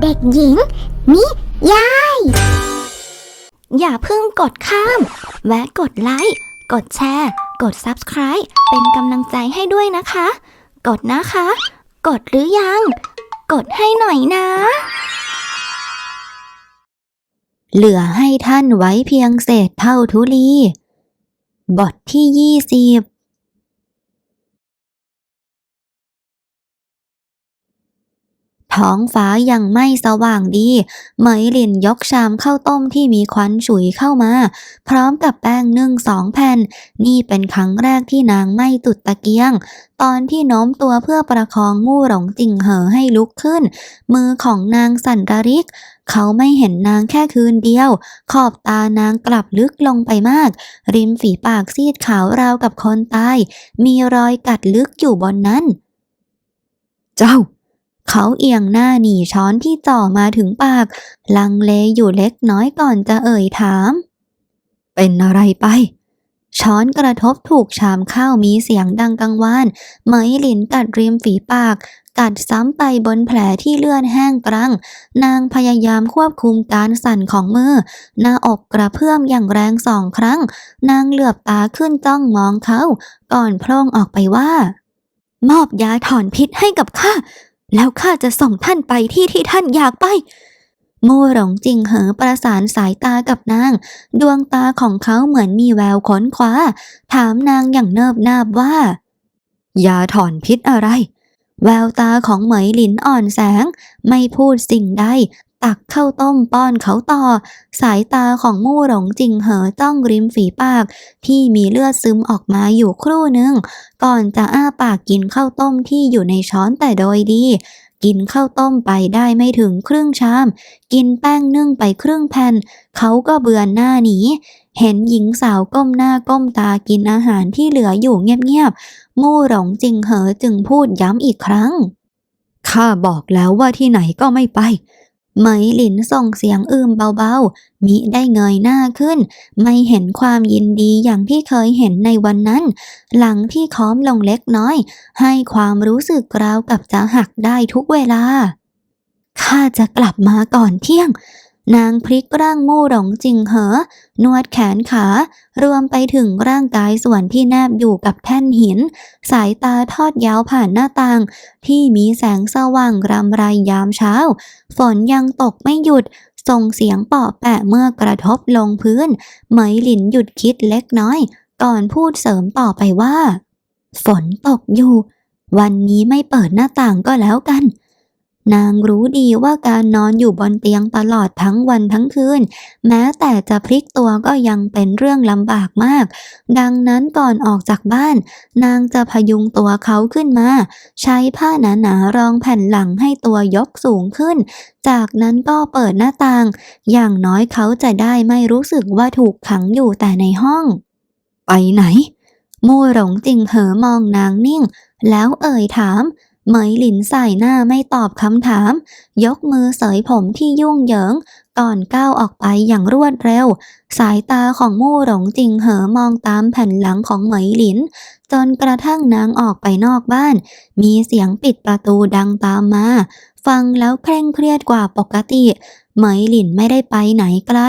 เด็กหญิง นิยาย อย่าเพิ่งกดข้าม แวะกดไลค์ กดแชร์ กด Subscribe เป็นกำลังใจให้ด้วยนะคะ กดนะคะ กดหรือยัง กดให้หน่อยนะ เหลือให้ท่านไว้เพียงเศษเท่าทุลี บทที่ยี่สิบ ท้องฟ้ายังไม่สว่างดีเหมยหลินยกชามข้าวต้มที่มีควันฉุยเข้ามา พร้อมกับแป้งนึ่งสองแผ่น นี่เป็นครั้งแรกที่นางไม่ตุดตะเกียง ตอนที่โน้มตัวเพื่อประคองมู่หลงจิงเหอให้ลุกขึ้น มือของนางสั่นระริก เขาไม่เห็นนางแค่คืนเดียว ขอบตานางกลับลึกลงไปมาก ริมฝีปากซีดขาวราวกับคนตาย มีรอยกัดลึกอยู่บนนั้น เจ้า เขาเอียงหน้าหนีช้อนที่จ่อมาถึงปาก ลังเลอยู่เล็กน้อยก่อนจะเอ่ยถาม เป็นอะไรไป ช้อนกระทบถูกชามข้าวมีเสียงดังกังวานเหมหลินกัดริมฝีปาก กัดซ้ำไปบนแผลที่เลือดแห้งกรัง นางพยายามควบคุมการสั่นของมือ หน้าอกกระเพื่อมอย่างแรงสองครั้ง นางเหลือบตาขึ้นจ้องมองเขา ก่อนพล่งออกไปว่า มอบยาถอนพิษให้กับข้า แล้วข้าจะส่งท่านไปที่ที่ท่านอยากไป โม่หลงจิงเหอประสานสายตากับนาง ดวงตาของเขาเหมือนมีแววค้นคว้า ถามนางอย่างเนิบนาบว่ายาถอนพิษอะไร แววตาของเหมยหลินอ่อนแสง ไม่พูดสิ่งใด ตักข้าวต้มป้อนเขาต่อ สายตาของมู่หลงจิงเหอจ้องริมฝีปาก ที่มีเลือดซึมออกมาอยู่ครู่หนึ่ง ก่อนจะอ้าปากกินข้าวต้มที่อยู่ในช้อนแต่โดยดี กินข้าวต้มไปได้ไม่ถึงครึ่งชาม กินแป้งนึ่งไปครึ่งแผ่น เขาก็เบือนหน้าหนีเห็นหญิงสาวก้มหน้าก้มตากินอาหารที่เหลืออยู่เงียบๆ มู่หลงจิงเหอจึงพูดย้ำอีกครั้ง ข้าบอกแล้วว่าที่ไหนก็ไม่ไป เหมยหลินส่งเสียงอืมเบาๆ มิได้เงยหน้าขึ้น ไม่เห็นความยินดีอย่างที่เคยเห็นในวันนั้น หลังที่ค้อมลงเล็กน้อย ให้ความรู้สึกราวกับจะหักได้ทุกเวลา ข้าจะกลับมาก่อนเที่ยง นางพลิกร่างมู่หลงจิงเหอนวดแขนขา รวมไปถึงร่างกายส่วนที่แนบอยู่กับแท่นหิน สายตาทอดยาวผ่านหน้าต่าง ที่มีแสงสว่างรำไรยามเช้า ฝนยังตกไม่หยุด ส่งเสียงเปาะแปะเมื่อกระทบลงพื้นเหมหลินหยุดคิดเล็กน้อย ก่อนพูดเสริมต่อไปว่า ฝนตกอยู่ วันนี้ไม่เปิดหน้าต่างก็แล้วกัน นางรู้ดีว่าการนอนอยู่บนเตียงตลอดทั้งวันทั้งคืน แม้แต่จะพลิกตัวก็ยังเป็นเรื่องลำบากมาก ดังนั้นก่อนออกจากบ้าน นางจะพยุงตัวเขาขึ้นมา ใช้ผ้าหนาๆรองแผ่นหลังให้ตัวยกสูงขึ้น จากนั้นก็เปิดหน้าต่าง อย่างน้อยเขาจะได้ไม่รู้สึกว่าถูกขังอยู่แต่ในห้อง ไปไหนมู่หลงจิงเหอมองนางนิ่ง แล้วเอ่ยถาม เหมยหลินใส่หน้าไม่ตอบคำถาม ยกมือเสยผมที่ยุ่งเหยิง ก่อนก้าวออกไปอย่างรวดเร็ว สายตาของมู่หลงจิงเหอมองตามแผ่นหลังของเหมยหลิน จนกระทั่งนางออกไปนอกบ้าน มีเสียงปิดประตูดังตามมา ฟังแล้วเคร่งเครียดกว่าปกติ เหมยหลินไม่ได้ไปไหนไกล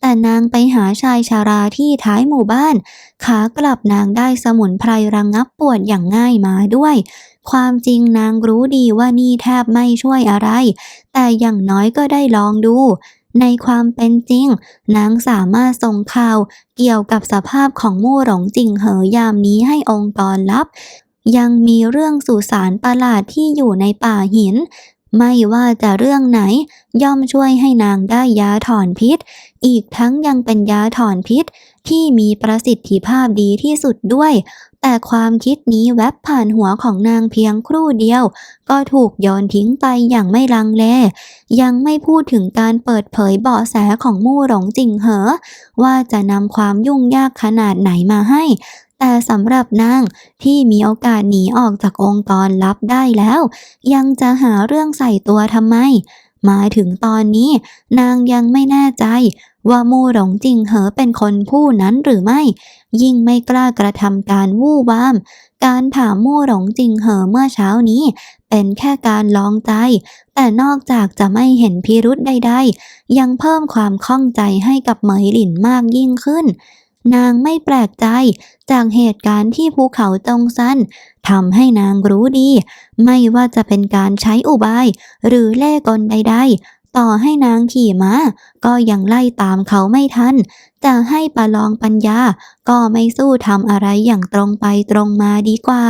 แต่นางไปหาชายชาราที่ท้ายหมู่บ้าน ขากลับนางได้สมุนไพรระงงับปวดอย่างง่ายมาด้วย ความจริงนางรู้ดีว่านี่แทบไม่ช่วยอะไร แต่อย่างน้อยก็ได้ลองดูในความเป็นจริง นางสามารถส่งข่าว เกี่ยวกับสภาพของมู่หลงจิงเหอยามนี้ให้องค์กรลับ ยังมีเรื่องสุสานประหลาดที่อยู่ในป่าหิน ไม่ว่าจะเรื่องไหน ย่อมช่วยให้นางได้ยาถอนพิษ อีกทั้งยังเป็นยาถอนพิษ ที่มีประสิทธิภาพดีที่สุดด้วย แต่ความคิดนี้แวบผ่านหัวของนางเพียงครู่เดียว ก็ถูกโยนทิ้งไปอย่างไม่ลังเล ยังไม่พูดถึงการเปิดเผยเบาะแสของมู่หลงจิงเหอ ว่าจะนำความยุ่งยากขนาดไหนมาให้ แต่สำหรับนางที่มีโอกาสหนีออกจากองค์กรลับได้แล้ว ยังจะหาเรื่องใส่ตัวทำไม มาถึงตอนนี้นางยังไม่แน่ใจ ว่ามู่หลงจิงเหอเป็นคนผู้นั้นหรือไม่ ยิ่งไม่กล้ากระทำการวู่วาม การถามู่หลงจิงเหอเมื่อเช้านี้ เป็นแค่การลองใจ แต่นอกจากจะไม่เห็นพิรุธใดๆ ยังเพิ่มความข้องใจให้กับเหมยหลินมากยิ่งขึ้น นางไม่แปลกใจจากเหตุการณ์ที่ภูเขาจงซันทำให้นางรู้ดี ไม่ว่าจะเป็นการใช้อุบาย หรือเล่กลใด ๆ ต่อให้นางขี่ม้า ก็ยังไล่ตามเขาไม่ทัน จะให้ประลองปัญญา ก็ไม่สู้ทำอะไรอย่างตรงไปตรงมาดีกว่า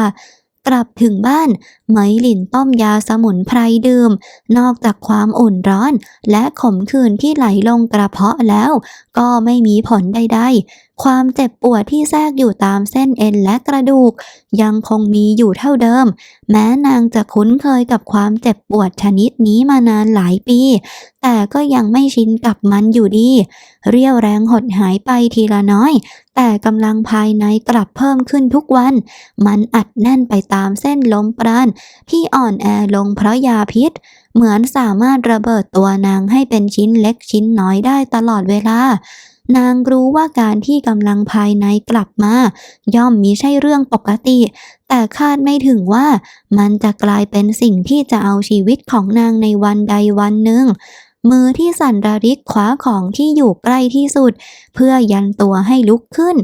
กลับถึงบ้านเหมหลินต้มยาสมุนไพรดื่ม นอกจากความอุ่นร้อน และขมขื่นที่ไหลลงกระเพาะแล้ว ก็ไม่มีผลใดๆ ความเจ็บปวดที่แทรกอยู่ตามเส้นเอ็นและกระดูก ยังคงมีอยู่เท่าเดิม แม้นางจะคุ้นเคยกับความเจ็บปวดชนิดนี้มานานหลายปี แต่ก็ยังไม่ชินกับมันอยู่ดี เรียวแรงหดหายไปทีละน้อย แต่กำลังภายในกลับเพิ่มขึ้นทุกวัน มันอัดแน่นไปตามเส้นลมปราณที่อ่อนแอลงเพราะยาพิษ เหมือนสามารถระเบิดตัวนางให้เป็นชิ้นเล็กชิ้นน้อยได้ตลอดเวลา นางรู้ว่าการที่กำลังภายในกลับมา ย่อมมีใช่เรื่องปกติ แต่คาดไม่ถึงว่ามันจะกลายเป็นสิ่งที่จะเอาชีวิตของนางในวันใดวันหนึ่ง มือที่สั่นระริกคว้าของที่อยู่ใกล้ที่สุด เพื่อยันตัวให้ลุกขึ้น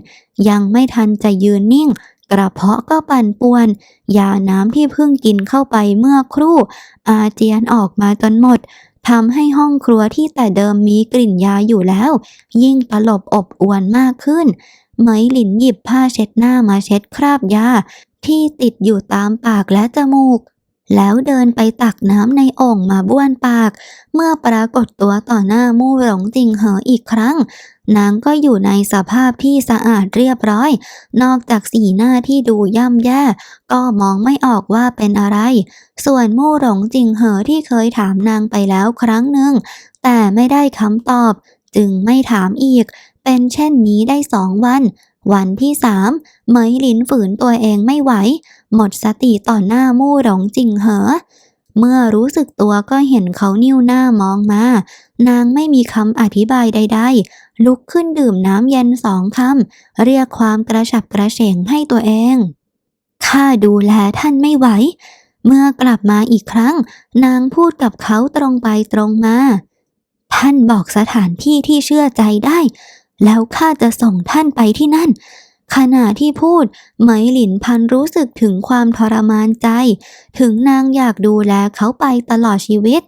ยังไม่ทันจะยืนนิ่งกระเพาะก็ปั่นป่วน ยาน้ำที่เพิ่งกินเข้าไปเมื่อครู่ อาเจียนออกมาจนหมด ทำให้ห้องครัวที่แต่เดิมมีกลิ่นยาอยู่แล้ว ยิ่งตลบอบอวนมากขึ้น ไหมหลินหยิบผ้าเช็ดหน้ามาเช็ดคราบยาที่ติดอยู่ตามปากและจมูก แล้วเดินไปตักน้ำในโอ่งมาบ้วนปาก เมื่อปรากฏตัวต่อหน้ามู่หลงจิงเหออีกครั้ง นางก็อยู่ในสภาพที่สะอาดเรียบร้อย นอกจากสีหน้าที่ดูย่ำแย่ ก็มองไม่ออกว่าเป็นอะไร ส่วนมู่หลงจิงเหอที่เคยถามนางไปแล้วครั้งหนึ่ง แต่ไม่ได้คำตอบ จึงไม่ถามอีก เป็นเช่นนี้ได้สองวัน วันที่สามเหมยหลินฝืนตัวเองไม่ไหว หมดสติต่อหน้ามู่หลงจิงเหอ เมื่อรู้สึกตัวก็เห็นเขานิ้วหน้ามองมา นางไม่มีคำอธิบายใด ๆ ลุกขึ้นดื่มน้ำเย็นสองคำเรียกความกระฉับกระเฉงให้ตัวเองข้าดูแลท่านไม่ไหว เมื่อกลับมาอีกครั้ง นางพูดกับเขาตรงไปตรงมา ท่านบอกสถานที่ที่เชื่อใจได้ แล้วข้าจะส่งท่านไปที่นั่น ขณะที่พูดเหมหลินพันรู้สึกถึงความทรมานใจ ถึงนางอยากดูแลเขาไปตลอดชีวิต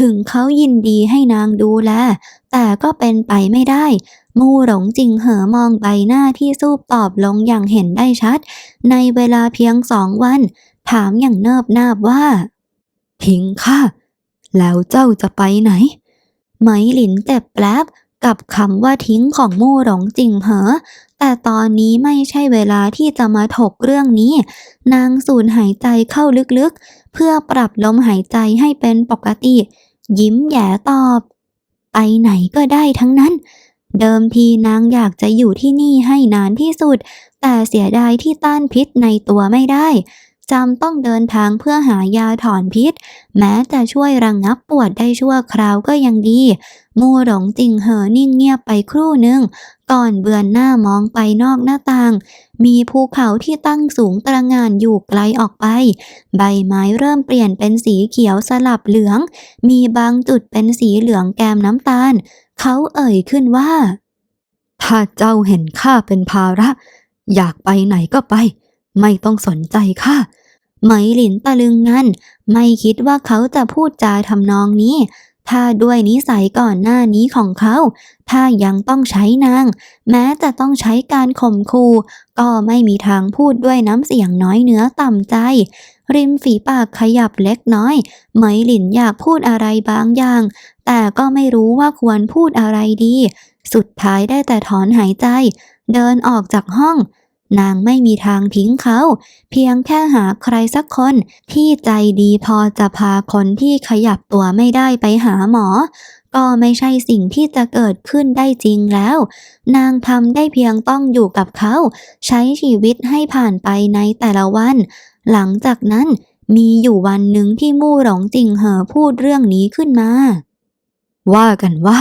ถึงเขายินดีให้นางดูแล แต่ก็เป็นไปไม่ได้ มู่หลงจิงเหอมองใบหน้าที่ซูบตอบลงอย่างเห็นได้ชัด ในเวลาเพียงสองวัน ถามอย่างเนิบนาบว่าทิ้งข้าแล้วเจ้าจะไปไหนเหมหลินเจ็บแปลบ กับคำว่าทิ้งของมู่หลงจริงเหอ แต่ตอนนี้ไม่ใช่เวลาที่จะมาถกเรื่องนี้ นางสูดหายใจเข้าลึกๆ เพื่อปรับลมหายใจให้เป็นปกติ ยิ้มแย่ตอบ ไปไหนก็ได้ทั้งนั้น เดิมทีนางอยากจะอยู่ที่นี่ให้นานที่สุด แต่เสียดายที่ต้านพิษในตัวไม่ได้ จำต้องเดินทางเพื่อหายาถอนพิษ แม้จะช่วยระงงับปวดได้ชั่วคราวก็ยังดี มูหลงจิงเหอนิ่งเงียบไปครู่หนึ่ง ก่อนเบือนหน้ามองไปนอกหน้าต่าง มีภูเขาที่ตั้งสูงตระงานอยู่ไกลออกไป ใบไม้เริ่มเปลี่ยนเป็นสีเขียวสลับเหลือง มีบางจุดเป็นสีเหลืองแกมน้ำตาล เขาเอ่ยขึ้นว่า ถ้าเจ้าเห็นข้าเป็นภาระ อยากไปไหนก็ไปไม่ต้องสนใจข้า เหมยหลินตะลึงงันไม่คิดว่าเขาจะพูดจาทำนองนี้ ถ้าด้วยนิสัยก่อนหน้านี้ของเขา ถ้ายังต้องใช้นาง แม้จะต้องใช้การข่มขู่ก็ไม่มีทางพูดด้วยน้ำเสียงน้อยเนื้อต่ำใจ ริมฝีปากขยับเล็กน้อยเหมยหลินอยากพูดอะไรบางอย่าง แต่ก็ไม่รู้ว่าควรพูดอะไรดี สุดท้ายได้แต่ถอนหายใจ เดินออกจากห้อง นางไม่มีทางทิ้งเขา เพียงแค่หาใครสักคนที่ใจดีพอจะพาคนที่ขยับตัวไม่ได้ไปหาหมอ ก็ไม่ใช่สิ่งที่จะเกิดขึ้นได้จริงแล้ว นางทำได้เพียงต้องอยู่กับเขา ใช้ชีวิตให้ผ่านไปในแต่ละวัน หลังจากนั้นมีอยู่วันหนึ่งที่มู่หลงจิงเหอพูดเรื่องนี้ขึ้นมา ว่ากันว่า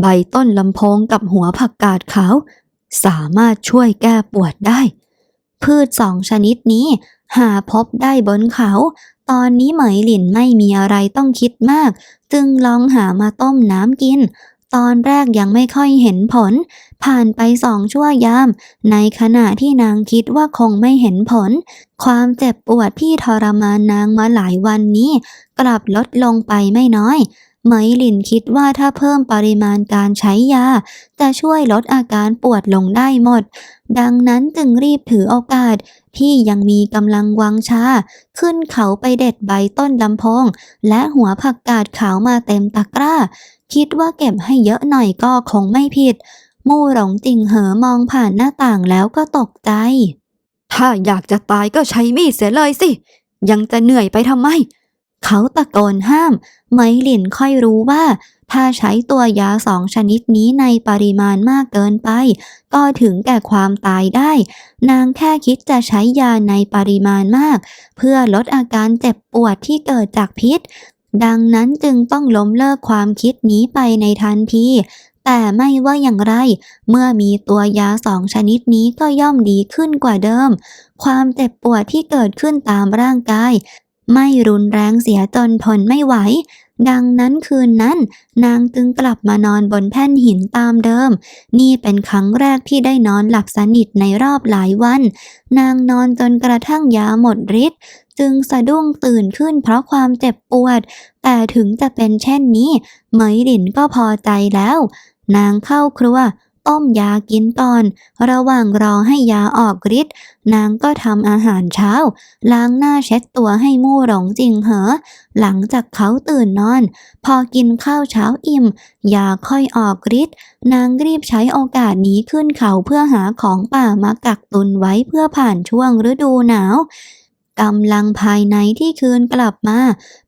ใบต้นลำโพงกับหัวผักกาดขาว สามารถช่วยแก้ปวดได้ พืชสองชนิดนี้ หาพบได้บนเขา ตอนนี้เหมยหลินไม่มีอะไรต้องคิดมาก จึงลองหามาต้มน้ำกิน ตอนแรกยังไม่ค่อยเห็นผล ผ่านไปสองชั่วยาม ในขณะที่นางคิดว่าคงไม่เห็นผล ความเจ็บปวดที่ทรมานนางมาหลายวันนี้ กลับลดลงไปไม่น้อย เหมยหลินคิดว่าถ้าเพิ่มปริมาณการใช้ยา จะช่วยลดอาการปวดลงได้หมด ดังนั้นจึงรีบถือโอกาสที่ยังมีกำลังวังชา ขึ้นเขาไปเด็ดใบต้นลำพง และหัวผักกาดขาวมาเต็มตะกร้า คิดว่าเก็บให้เยอะหน่อยก็คงไม่ผิด มู่หลงจิงเหอมองผ่านหน้าต่างแล้วก็ตกใจ ถ้าอยากจะตายก็ใช้มีดเสียเลยสิ ยังจะเหนื่อยไปทำไม เขาตะโกนห้าม ไมหลินค่อยรู้ว่า ถ้าใช้ตัวยาสองชนิดนี้ในปริมาณมากเกินไป ก็ถึงแก่ความตายได้ นางแค่คิดจะใช้ยาในปริมาณมาก เพื่อลดอาการเจ็บปวดที่เกิดจากพิษ ดังนั้นจึงต้องล้มเลิกความคิดนี้ไปในทันทีแต่ไม่ว่าอย่างไร เมื่อมีตัวยาสองชนิดนี้ก็ย่อมดีขึ้นกว่าเดิม ความเจ็บปวดที่เกิดขึ้นตามร่างกาย ไม่รุนแรงเสียจนทนไม่ไหว ดังนั้นคืนนั้น นางจึงกลับมานอนบนแท่นหินตามเดิม นี่เป็นครั้งแรกที่ได้นอนหลับสนิทในรอบหลายวัน นางนอนจนกระทั่งยาหมดฤทธิ์จึงสะดุ้งตื่นขึ้นเพราะความเจ็บปวด แต่ถึงจะเป็นเช่นนี้ เหมยหลินก็พอใจแล้ว นางเข้าครัว ต้มยากินก่อน ระหว่างรอให้ยาออกฤทธิ์นางก็ทำอาหารเช้า ล้างหน้าเช็ดตัวให้มู่หลงจริงเหอ หลังจากเขาตื่นนอน พอกินข้าวเช้าอิ่ม ยาค่อยออกฤทธิ์นางรีบใช้โอกาสนี้ขึ้นเขาเพื่อหาของป่ามากักตุนไว้เพื่อผ่านช่วงฤดูหนาวกำลังภายในที่คืนกลับมา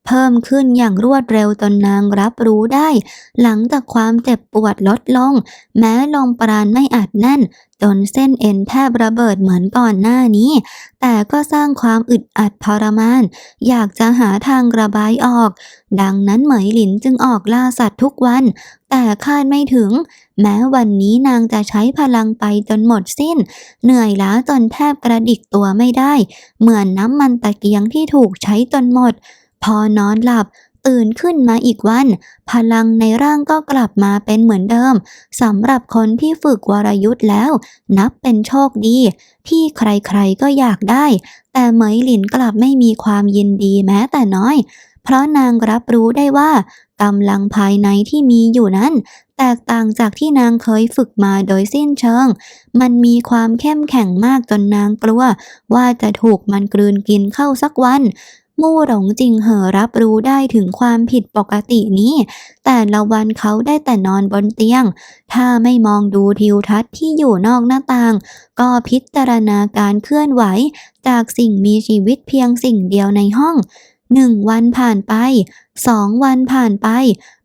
เพิ่มขึ้นอย่างรวดเร็วจนนางรับรู้ได้ หลังจากความเจ็บปวดลดลง แม้ลมปราณไม่อัดแน่น จนเส้นเอ็นแทบระเบิดเหมือนก่อนหน้านี้ แต่ก็สร้างความอึดอัดทรมาน อยากจะหาทางระบายออก ดังนั้นเหมยหลินจึงออกล่าสัตว์ทุกวัน แต่คาดไม่ถึง แม้วันนี้นางจะใช้พลังไปจนหมดสิ้น เหนื่อยล้าจนแทบกระดิกตัวไม่ได้ เหมือนน้ำมันตะเกียงที่ถูกใช้จนหมด พอนอนหลับ ตื่นขึ้นมาอีกวัน พลังในร่างก็กลับมาเป็นเหมือนเดิมสำหรับคนที่ฝึกวรยุทธ์แล้ว นับเป็นโชคดี ที่ใครๆก็อยากได้ แต่เหมยหลินกลับไม่มีความยินดีแม้แต่น้อย เพราะนางรับรู้ได้ว่ากำลังภายในที่มีอยู่นั้นแตกต่างจากที่นางเคยฝึกมาโดยสิ้นเชิง มันมีความเข้มแข็งมากจนนางกลัว ว่าจะถูกมันกลืนกินเข้าสักวัน มู่หลงจิงเหอรับรู้ได้ถึงความผิดปกตินี้ แต่ละวันเขาได้แต่นอนบนเตียง ถ้าไม่มองดูทิวทัศน์ที่อยู่นอกหน้าต่าง ก็พิจารณาการเคลื่อนไหว จากสิ่งมีชีวิตเพียงสิ่งเดียวในห้องหนึ่งวันผ่านไปสองวันผ่านไป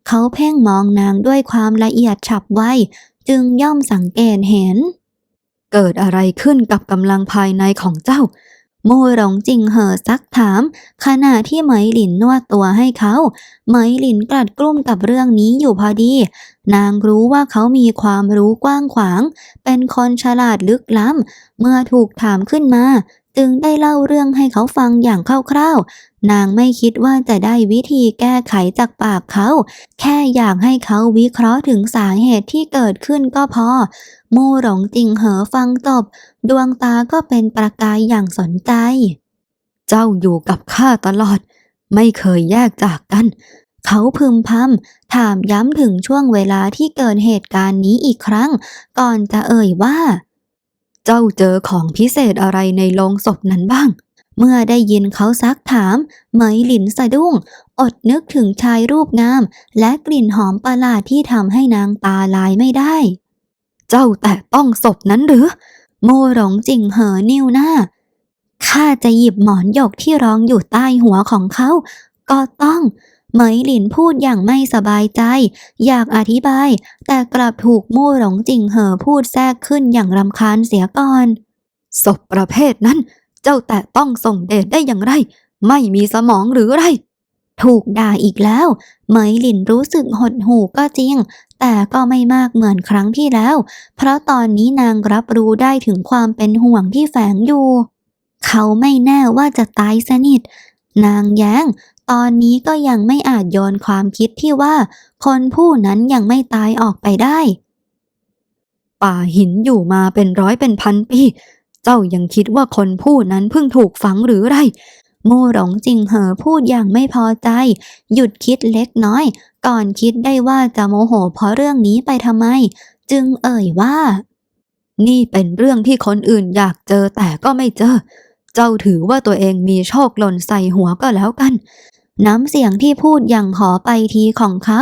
เขาเพ่งมองนางด้วยความละเอียดฉับไวจึงย่อมสังเกตเห็น เกิดอะไรขึ้นกับกำลังภายในของเจ้า มู่หลงจิงเหอซักถาม ขณะที่ไหมหลินนวดตัวให้เขา ไหมหลินกลัดกลุ้มกับเรื่องนี้อยู่พอดี นางรู้ว่าเขามีความรู้กว้างขวาง เป็นคนฉลาดลึกล้ำ เมื่อถูกถามขึ้นมา จึงได้เล่าเรื่องให้เขาฟังอย่างคร่าวๆ นางไม่คิดว่าจะได้วิธีแก้ไขจากปากเขา แค่อยากให้เขาวิเคราะห์ถึงสาเหตุที่เกิดขึ้นก็พอ มู่หลงจิงเหอฟังจบดวงตาก็เป็นประกายอย่างสนใจ เจ้าอยู่กับข้าตลอด ไม่เคยแยกจากกัน เขาพึมพำถามย้ำถึงช่วงเวลาที่เกิดเหตุการณ์นี้อีกครั้ง ก่อนจะเอ่ยว่า เจ้าเจอของพิเศษอะไรในโลงศพนั้นบ้าง เมื่อได้ยินเขาซักถาม เหมยหลินสะดุ้ง อดนึกถึงชายรูปงาม และกลิ่นหอมประหลาดที่ทำให้นางตาลายไม่ได้ เจ้าแต่ต้องศพนั้นหรือ โมหลงจิงเหอนิ้วหน้าข้าจะหยิบหมอนหยกที่รองอยู่ใต้หัวของเขา ก็ต้อง เหมยหลินพูดอย่างไม่สบายใจ อยากอธิบาย แต่กลับถูกมู่หลงจิงเหอพูดแทรกขึ้นอย่างรำคาญเสียก่อนศพประเภทนั้น เจ้าแต่ต้องส่งเดชได้อย่างไร ไม่มีสมองหรือไร ถูกด่าอีกแล้ว เหมยหลินรู้สึกหดหู่ก็จริง แต่ก็ไม่มากเหมือนครั้งที่แล้ว เพราะตอนนี้นางรับรู้ได้ถึงความเป็นห่วงที่แฝงอยู่ เขาไม่แน่ว่าจะตายสนิทนางแย้ง ตอนนี้ก็ยังไม่อาจโยนความคิดที่ว่า คนผู้นั้นยังไม่ตายออกไปได้ ป่าหินอยู่มาเป็นร้อยเป็นพันปี เจ้ายังคิดว่าคนผู้นั้นเพิ่งถูกฝังหรือไรโม่หลงจิงเหอพูดอย่างไม่พอใจ หยุดคิดเล็กน้อย ก่อนคิดได้ว่าจะโมโหเพราะเรื่องนี้ไปทำไม จึงเอ่ยว่า นี่เป็นเรื่องที่คนอื่นอยากเจอแต่ก็ไม่เจอ เจ้าถือว่าตัวเองมีโชคหล่นใส่หัวก็แล้วกัน น้ำเสียงที่พูดอย่างขอไปทีของเขา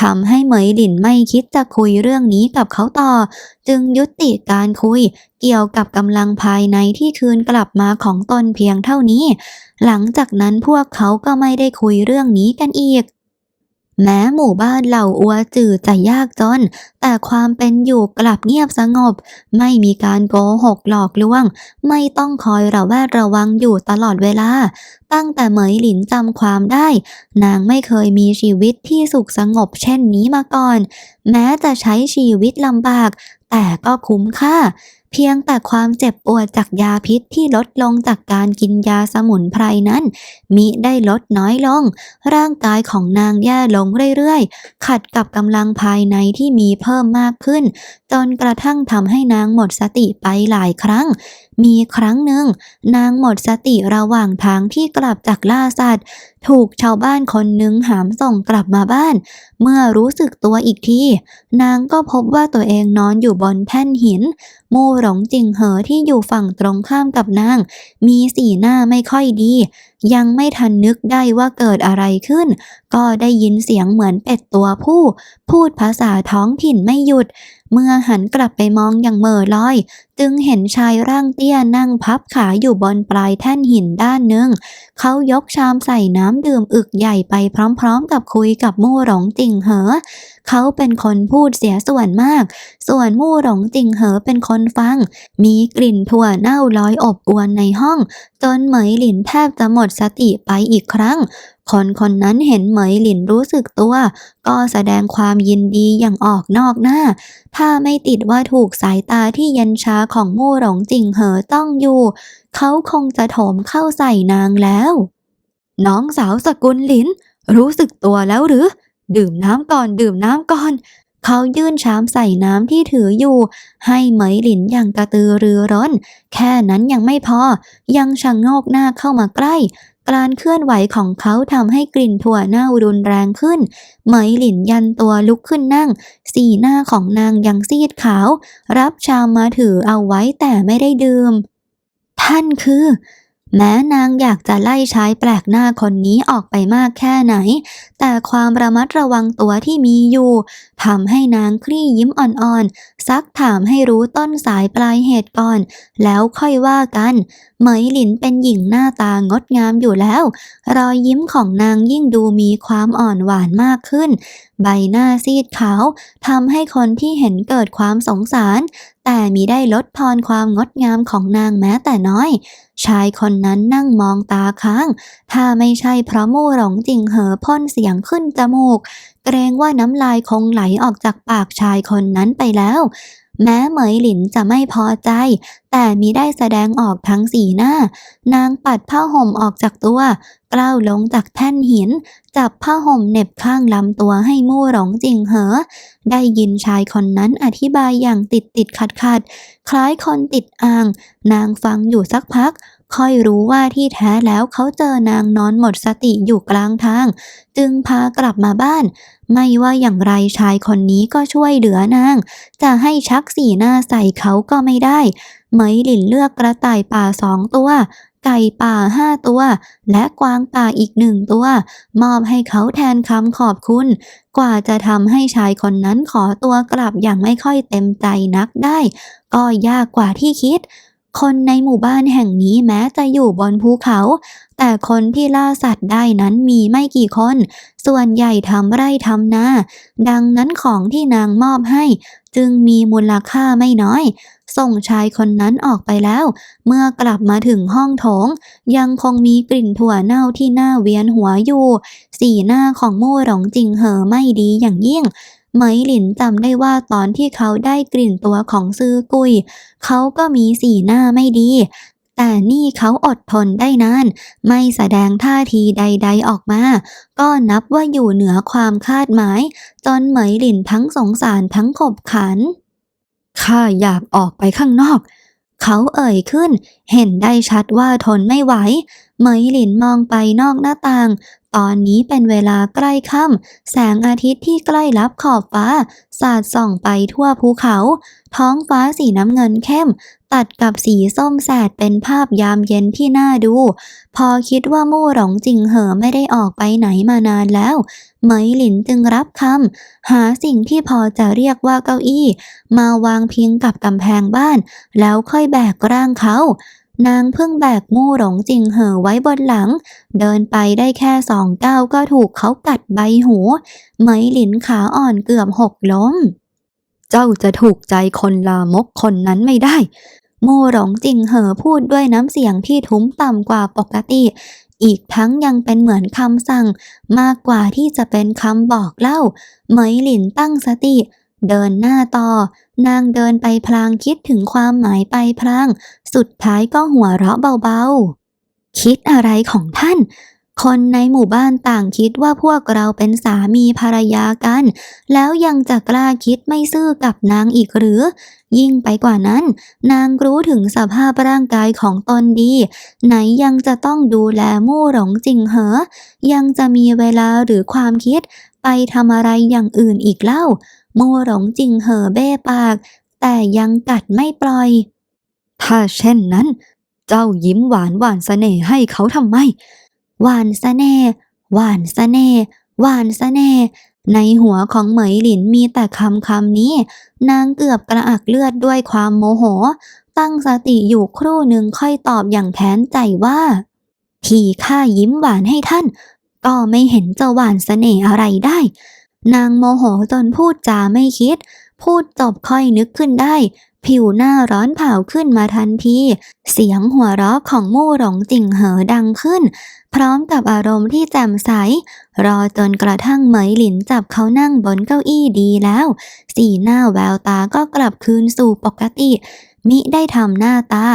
ทำให้เหมยหลินไม่คิดจะคุยเรื่องนี้กับเขาต่อ จึงยุติการคุยเกี่ยวกับกำลังภายในที่คืนกลับมาของตนเพียงเท่านี้ หลังจากนั้นพวกเขาก็ไม่ได้คุยเรื่องนี้กันอีก แม้หมู่บ้านเหล่าอัวจือจะยากจน แต่ความเป็นอยู่กลับเงียบสงบ ไม่มีการโกหกหลอกลวง ไม่ต้องคอยระแวดระวังอยู่ตลอดเวลา ตั้งแต่เหมยหลินจำความได้ นางไม่เคยมีชีวิตที่สุขสงบเช่นนี้มาก่อน แม้จะใช้ชีวิตลำบาก แต่ก็คุ้มค่า เพียงแต่ความเจ็บปวดจากยาพิษที่ลดลงจากการกินยาสมุนไพรนั้น มิได้ลดน้อยลง ร่างกายของนางแย่ลงเรื่อยๆ ขัดกับกำลังภายในที่มีเพิ่มมากขึ้น จนกระทั่งทำให้นางหมดสติไปหลายครั้งมีครั้งหนึ่ง นางหมดสติระหว่างทางที่กลับจากล่าสัตว์ ถูกชาวบ้านคนหนึ่งหามส่งกลับมาบ้าน เมื่อรู้สึกตัวอีกที นางก็พบว่าตัวเองนอนอยู่บนแท่นหิน มู่หลงจิงเหอที่อยู่ฝั่งตรงข้ามกับนาง มีสีหน้าไม่ค่อยดี ยังไม่ทันนึกได้ว่าเกิดอะไรขึ้น ก็ได้ยินเสียงเหมือนเป็ดตัวผู้ พูดภาษาท้องถิ่นไม่หยุด เมื่อหันกลับไปมองอย่างเม่อลอย จึงเห็นชายร่างเตี้ยนั่งพับขาอยู่บนปลายแท่นหินด้านหนึ่ง เขายกชามใส่น้ำดื่มอึกใหญ่ไปพร้อมๆ กับคุยกับมู่หลงจิงเหอ เขาเป็นคนพูดเสียส่วนมาก ส่วนมู่หลงจิงเหอเป็นคนฟัง มีกลิ่นถั่วเน่าลอยอบอวนในห้อง จนเหมยหลินแทบจะหมดสติไปอีกครั้ง คนคนนั้นเห็นเหมยหลินรู้สึกตัว ก็แสดงความยินดีอย่างออกนอกหน้า ถ้าไม่ติดว่าถูกสายตาที่เย็นชาของมู่หลงจิงเหอต้องอยู่ เขาคงจะโถมเข้าใส่นางแล้ว น้องสาวสกุลหลิน รู้สึกตัวแล้วหรือ ดื่มน้ำก่อนดื่มน้ำก่อน เขายื่นชามใส่น้ำที่ถืออยู่ ให้เหมยหลินอย่างกระตือรือร้น แค่นั้นยังไม่พอ ยังชะโงกหน้าเข้ามาใกล้การเคลื่อนไหวของเขาทำให้กลิ่นถั่วเน่ารุนแรงขึ้น เหมยหลินยันตัวลุกขึ้นนั่ง สีหน้าของนางยังซีดขาว รับชามมาถือเอาไว้แต่ไม่ได้ดื่ม ท่านคือ แม้นางอยากจะไล่ใชายแปลกหน้าคนนี้ออกไปมากแค่ไหน แต่ความระมัดระวังตัวที่มีอยู่ทำให้นางคลี่ยิ้มอ่อนๆ ซักถามให้รู้ต้นสายปลายเหตุก่อน แล้วค่อยว่ากัน เหมยหลินเป็นหญิงหน้าตางดงามอยู่แล้ว รอยยิ้มของนางยิ่งดูมีความอ่อนหวานมากขึ้น ใบหน้าซีดขาวทำให้คนที่เห็นเกิดความสงสาร แต่มิได้ลดทอนความงดงามของนางแม้แต่น้อย ชายคนนั้นนั่งมองตาค้าง ถ้าไม่ใช่เพราะมู่หลงจิงเหอพ่นเสียงขึ้นจมูก เกรงว่าน้ำลายคงไหลออกจากปากชายคนนั้นไปแล้ว แม้เหมยหลินจะไม่พอใจ แต่มิได้แสดงออกทั้งสีหน้า นางปัดผ้าห่มออกจากตัว กล้าวลงจากแท่นหิน จับผ้าห่มเหน็บข้างลำตัวให้มู่หลงจิงเหอ ได้ยินชายคนนั้นอธิบายอย่างติดติดขัดขัด คล้ายคนติดอ่าง นางฟังอยู่สักพัก ค่อยรู้ว่าที่แท้แล้วเขาเจอนางนอนหมดสติอยู่กลางทาง จึงพากลับมาบ้าน ไม่ว่าอย่างไรชายคนนี้ก็ช่วยเหลือนาง จะให้ชักสีหน้าใส่เขาก็ไม่ได้เหมหลินเลือกกระต่ายป่าสองตัว ไก่ป่าห้าตัว และกวางป่าอีกหนึ่งตัว มอบให้เขาแทนคำขอบคุณ กว่าจะทำให้ชายคนนั้นขอตัวกลับอย่างไม่ค่อยเต็มใจนักได้ ก็ยากกว่าที่คิด คนในหมู่บ้านแห่งนี้แม้จะอยู่บนภูเขา แต่คนที่ล่าสัตว์ได้นั้นมีไม่กี่คน ส่วนใหญ่ทำไร่ทำนา ดังนั้นของที่นางมอบให้ จึงมีมูลค่าไม่น้อย ส่งชายคนนั้นออกไปแล้ว เมื่อกลับมาถึงห้องโถง ยังคงมีกลิ่นถั่วเน่าที่หน้าเวียนหัวอยู่ สีหน้าของมู่หลงจิงเหอไม่ดีอย่างยิ่ง เหมยหลินจำได้ว่าตอนที่เขาได้กลิ่นตัวของซื้อกุย เขาก็มีสีหน้าไม่ดี แต่นี่เขาอดทนได้นาน ไม่แสดงท่าทีใด ๆออกมา ก็นับว่าอยู่เหนือความคาดหมาย จนเหมยหลินทั้งสงสารทั้งขบขัน ข้าอยากออกไปข้างนอกเขาเอ่ยขึ้น เห็นได้ชัดว่าทนไม่ไหว เหมยหลินมองไปนอกหน้าต่าง ตอนนี้เป็นเวลาใกล้ค่ำแสงอาทิตย์ที่ใกล้ลับขอบฟ้า สาดส่องไปทั่วภูเขา ท้องฟ้าสีน้ำเงินเข้ม ตัดกับสีส้มแสดเป็นภาพยามเย็นที่น่าดู พอคิดว่ามู่หลงจิงเหอไม่ได้ออกไปไหนมานานแล้ว เหมยหลินจึงรับคำหาสิ่งที่พอจะเรียกว่าเก้าอี้ มาวางพิงกับกำแพงบ้าน แล้วค่อยแบกร่างเขา นางเพิ่งแบกมู่หลงจิงเหอไว้บนหลัง เดินไปได้แค่สองก้าวก็ถูกเขากัดใบหูเหมยหลินขาอ่อนเกือบหกล้ม เจ้าจะถูกใจคนลามกคนนั้นไม่ได้โม่หลงจิงเหอพูดด้วยน้ำเสียงที่ทุ้มต่ำกว่าปกติ อีกทั้งยังเป็นเหมือนคำสั่ง มากกว่าที่จะเป็นคำบอกเล่า เหมยหลินตั้งสติ เดินหน้าต่อ นางเดินไปพลางคิดถึงความหมายไปพลาง สุดท้ายก็หัวเราะเบาๆ คิดอะไรของท่าน คนในหมู่บ้านต่างคิดว่าพวกเราเป็นสามีภรรยากัน แล้วยังจะกล้าคิดไม่ซื่อกับนางอีกหรือ ยิ่งไปกว่านั้น นางรู้ถึงสภาพร่างกายของตนดี ไหนยังจะต้องดูแลมู่หลงจริงเหอ ยังจะมีเวลาหรือความคิดไปทำอะไรอย่างอื่นอีกเล่า มู่หลงจิงเหอเบ้ปาก แต่ยังกัดไม่ปล่อย ถ้าเช่นนั้น เจ้ายิ้มหวานหวานเสน่ห์ให้เขาทำไม หวานเสน่ห์หวานเสน่ห์หวานเสน่ห์ในหัวของเหมยหลินมีแต่คำคำนี้ นางเกือบกระอักเลือดด้วยความโมโห ตั้งสติอยู่ครู่หนึ่งค่อยตอบอย่างแค้นใจว่า ที่ข้ายิ้มหวานให้ท่าน ก็ไม่เห็นจะหวานเสน่ห์อะไรได้ นางโมโหจนพูดจาไม่คิด พูดจบค่อยนึกขึ้นได้ ผิวหน้าร้อนเผาขึ้นมาทันที เสียงหัวเราะของมู่หลงจิงเหอดังขึ้น พร้อมกับอารมณ์ที่แจ่มใส รอจนกระทั่งเหมยหลินจับเขานั่งบนเก้าอี้ดีแล้ว สีหน้าแววตาก็กลับคืนสู่ปกติ มิได้ทำหน้าตา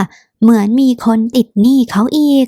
เหมือนมีคนติดหนี้เขาอีก